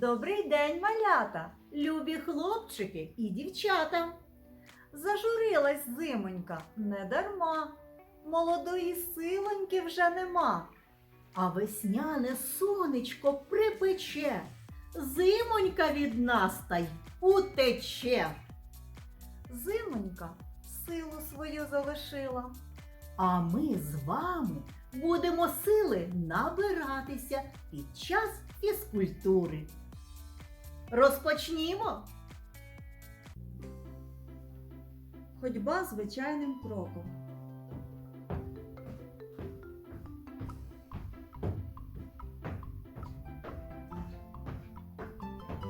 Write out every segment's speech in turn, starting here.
Добрий день, малята, любі хлопчики і дівчата. Зажурилась зимонька не дарма, молодої силоньки вже нема, а весняне сонечко припече, зимонька від нас та й утече. Зимонька силу свою залишила, а ми з вами будемо сили набиратися під час фізкультури. Розпочнімо. Ходьба звичайним кроком.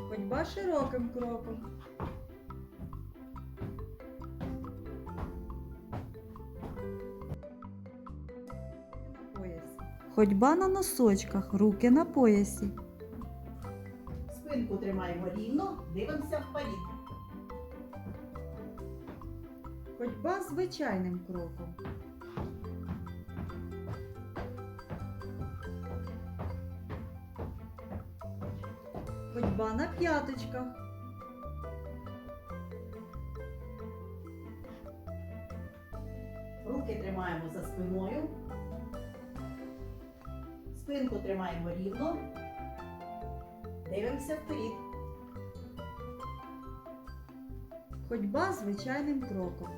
Ходьба широким кроком. Ходьба на носочках, руки на поясі. Спинку тримаємо рівно, дивимося в вперед. Ходьба звичайним кроком. Ходьба на п'яточках. Руки тримаємо за спиною. Спинку тримаємо рівно. Дивимося вперед. Ходьба звичайним кроком.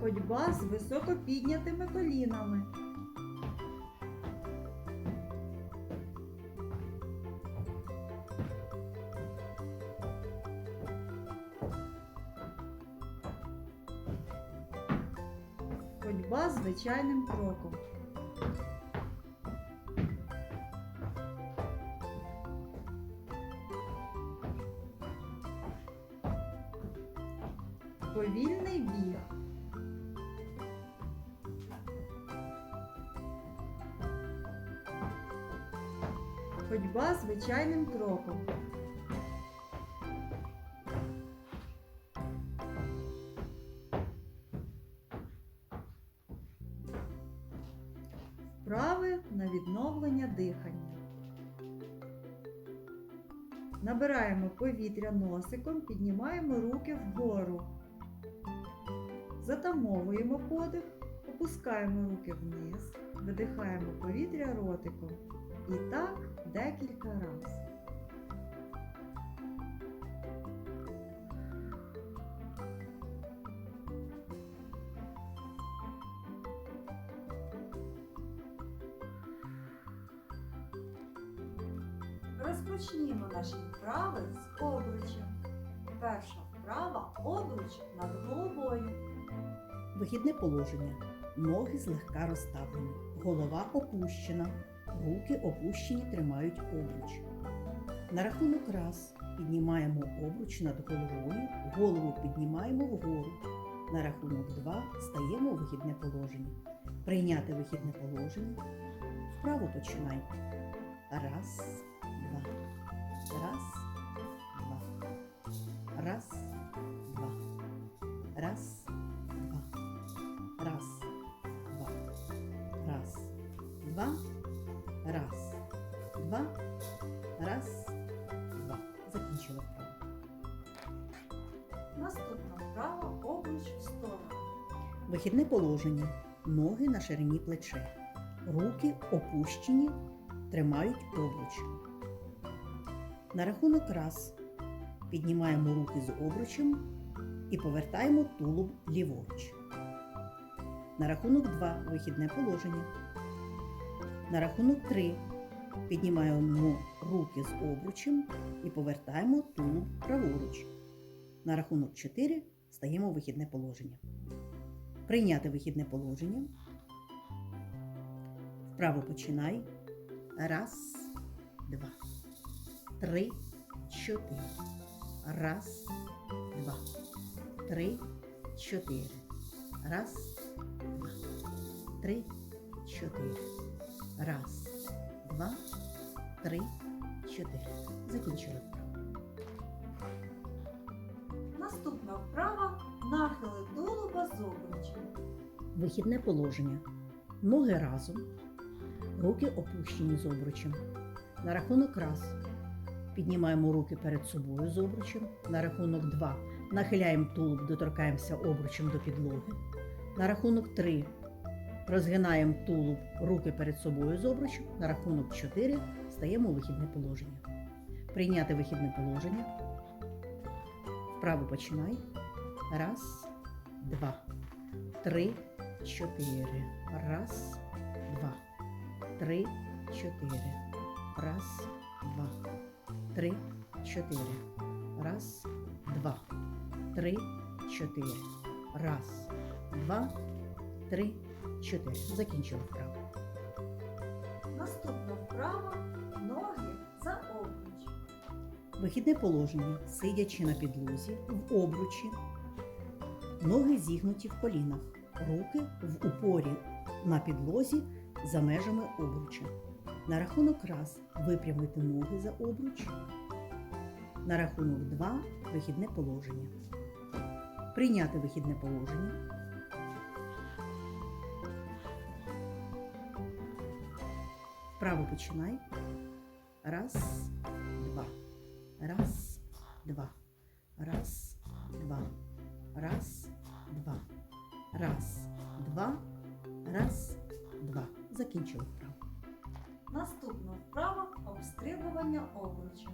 Ходьба з високо піднятими колінами. Ходьба звичайним кроком. Повільний біг. Ходьба звичайним кроком. Набираємо повітря носиком, піднімаємо руки вгору. Затамовуємо подих, опускаємо руки вниз, видихаємо повітря ротиком. І так декілька разів. Розпочнімо наші вправи з обручем. Перша вправа обруч над головою. Вихідне положення. Ноги злегка розставлені, голова опущена, руки опущені тримають обруч. На рахунок раз піднімаємо обруч над головою, голову піднімаємо вгору. На рахунок два стаємо у вихідне положення. Прийняти вихідне положення. Вправо починай. Раз. Раз, два. Раз, два. Раз, два. Раз, два. Раз, два. Раз, два. Раз, два. Закінчили вправо. Наступна вправа обруч в сторону. Вихідне положення. Ноги на ширині плече. Руки опущені, тримають обруч. На рахунок раз піднімаємо руки з обручем і повертаємо тулуб ліворуч. На рахунок 2 вихідне положення. На рахунок 3 піднімаємо руки з обручем і повертаємо тулуб праворуч. На рахунок 4 стаємо у вихідне положення. Прийняти вихідне положення. Вправо починай. Раз, два, три, чотири. Раз, два, три, чотири. Раз, два, три, чотири. Раз, два, три, чотири. Закінчили вправо. Наступна вправа нахили тулуба з обручем. Вихідне положення. Ноги разом. Руки опущені з обручем. На рахунок раз. Піднімаємо руки перед собою з обручем. На рахунок два. Нахиляємо тулуб, доторкаємося обручем до підлоги. На рахунок три. Розгинаємо тулуб, руки перед собою з обручем. На рахунок 4 стаємо у вихідне положення. Прийняти вихідне положення. Вправо починай. Раз, два, три, чотири. Раз, два, три, чотири. Раз, два, три, чотири. Раз, два, три, чотири. Раз, два, три, чотири. Закінчили вправо. Наступна вправа ноги за обруч. Вихідне положення, сидячи на підлозі, в обручі, ноги зігнуті в колінах, руки в упорі на підлозі за межами обруча. На рахунок раз випрямити ноги за обруч. На рахунок два вихідне положення. Прийняти вихідне положення. Вправо починай. Раз, два. Раз, два. Раз, два. Раз, два. Раз, два. Раз, два. Закінчили. Наступна вправа обстрибування обруча.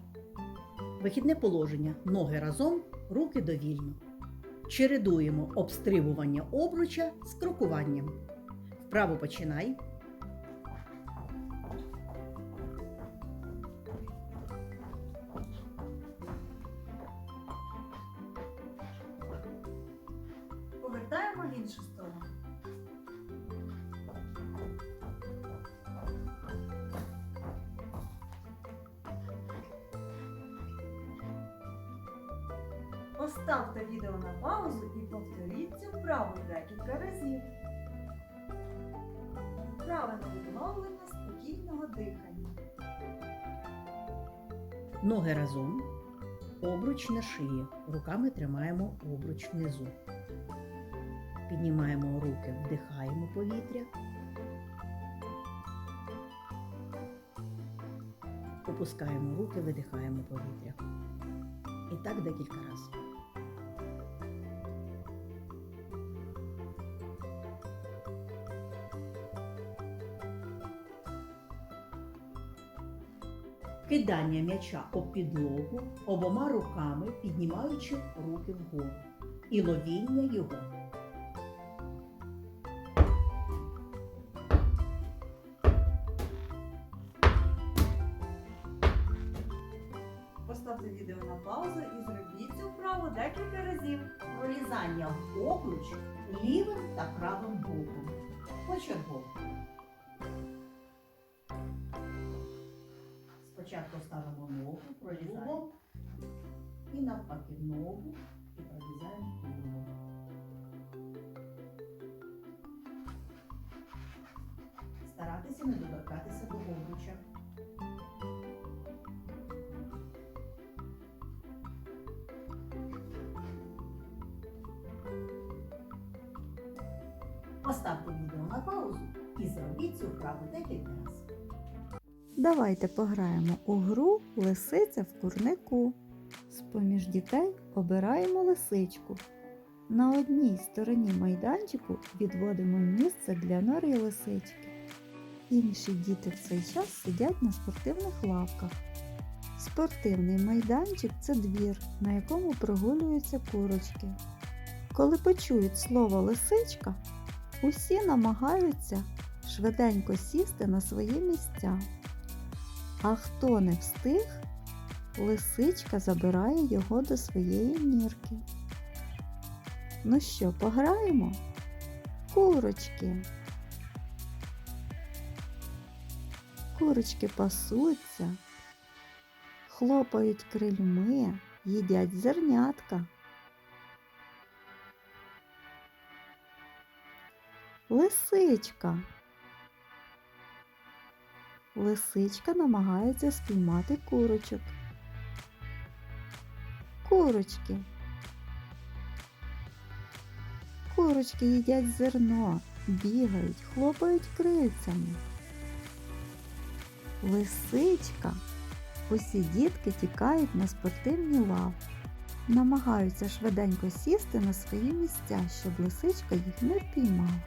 Вихідне положення. Ноги разом, руки довільно. Чередуємо обстрибування обруча з крокуванням. Вправо починай. Поставте відео на паузу і повторіть цю вправу декілька разів. На відновлення спокійного дихання. Ноги разом. Обруч на шиї. Руками тримаємо обруч внизу. Піднімаємо руки, вдихаємо повітря. Опускаємо руки, видихаємо повітря. І так декілька разів. Кидання м'яча об підлогу обома руками, піднімаючи руки вгору. І ловіння його. Поставте відео на паузу і зробіть цю вправу декілька разів. Пролізання в обруч лівим та правим боком. Почергово. Спочатку ставимо ногу, пролізаємо і навпаки ногу і пролізаємо ногу. Старатися не доторкатися до обруча. Поставте відео на паузу і зробіть цю вправу декілька разів. Давайте пограємо у гру Лисиця в курнику. З-поміж дітей обираємо лисичку. На одній стороні майданчику відводимо місце для нори лисички. Інші діти в цей час сидять на спортивних лавках. Спортивний майданчик це двір, на якому прогулюються курочки. Коли почують слово лисичка, усі намагаються швиденько сісти на свої місця. А хто не встиг, лисичка забирає його до своєї нірки. Ну що, пограємо? Курочки. Курочки пасуться, хлопають крильми, їдять зернятка. Лисичка. Лисичка намагається спіймати курочок. Курочки. курочки їдять зерно, бігають, хлопають крильцями. Лисичка. Усі дітки тікають на спортивні лавки, намагаються швиденько сісти на свої місця, щоб лисичка їх не впіймала.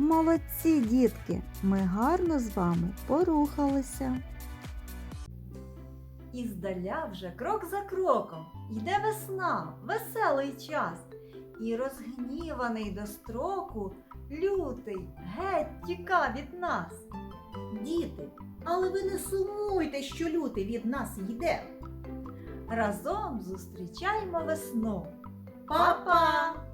Молодці, дітки! Ми гарно з вами порухалися. І здаля вже крок за кроком йде весна, веселий час. І розгніваний до строку, лютий геть тіка від нас. Діти, але ви не сумуйте, що лютий від нас йде. Разом зустрічаймо весну. Па-па!